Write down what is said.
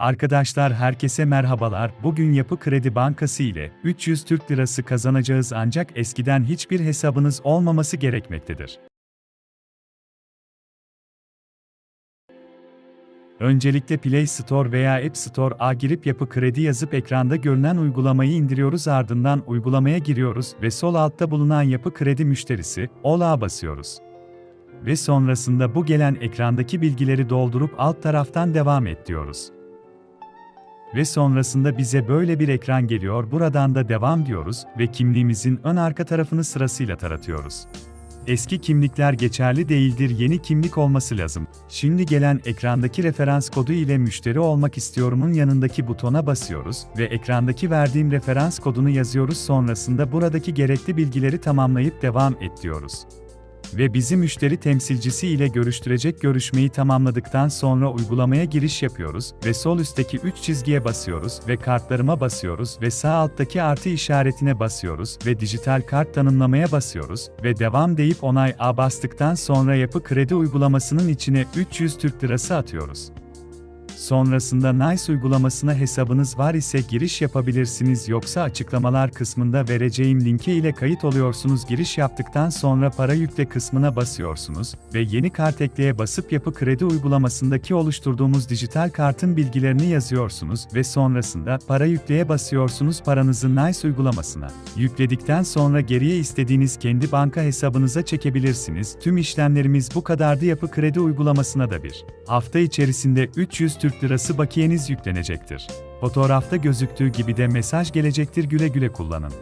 Arkadaşlar herkese merhabalar. Bugün Yapı Kredi Bankası ile 300 Türk Lirası kazanacağız ancak eskiden hiçbir hesabınız olmaması gerekmektedir. Öncelikle Play Store veya App Store'a girip Yapı Kredi yazıp ekranda görünen uygulamayı indiriyoruz ardından uygulamaya giriyoruz ve sol altta bulunan Yapı Kredi müşterisi, Ol'a basıyoruz. Ve sonrasında bu gelen ekrandaki bilgileri doldurup alt taraftan devam et diyoruz. Ve sonrasında bize böyle bir ekran geliyor buradan da devam diyoruz ve kimliğimizin ön arka tarafını sırasıyla taratıyoruz. Eski kimlikler geçerli değildir yeni kimlik olması lazım. Şimdi gelen ekrandaki referans kodu ile müşteri olmak istiyorumun yanındaki butona basıyoruz ve ekrandaki verdiğim referans kodunu yazıyoruz sonrasında buradaki gerekli bilgileri tamamlayıp devam et diyoruz ve bizi müşteri temsilcisi ile görüştürecek görüşmeyi tamamladıktan sonra uygulamaya giriş yapıyoruz ve sol üstteki 3 çizgiye basıyoruz ve kartlarıma basıyoruz ve sağ alttaki artı işaretine basıyoruz ve dijital kart tanımlamaya basıyoruz ve devam deyip onay A bastıktan sonra yapı kredi uygulamasının içine 300 Türk Lirası atıyoruz. Sonrasında Nice uygulamasına hesabınız var ise giriş yapabilirsiniz yoksa açıklamalar kısmında vereceğim linke ile kayıt oluyorsunuz. Giriş yaptıktan sonra para yükle kısmına basıyorsunuz ve yeni kart ekleye basıp yapı kredi uygulamasındaki oluşturduğumuz dijital kartın bilgilerini yazıyorsunuz ve sonrasında para yükleye basıyorsunuz paranızı Nice uygulamasına. Yükledikten sonra geriye istediğiniz kendi banka hesabınıza çekebilirsiniz. Tüm işlemlerimiz bu kadardı yapı kredi uygulamasına da bir. Hafta içerisinde 300 Türk Lirası bakiyeniz yüklenecektir. Fotoğrafta gözüktüğü gibi de mesaj gelecektir güle güle kullanın.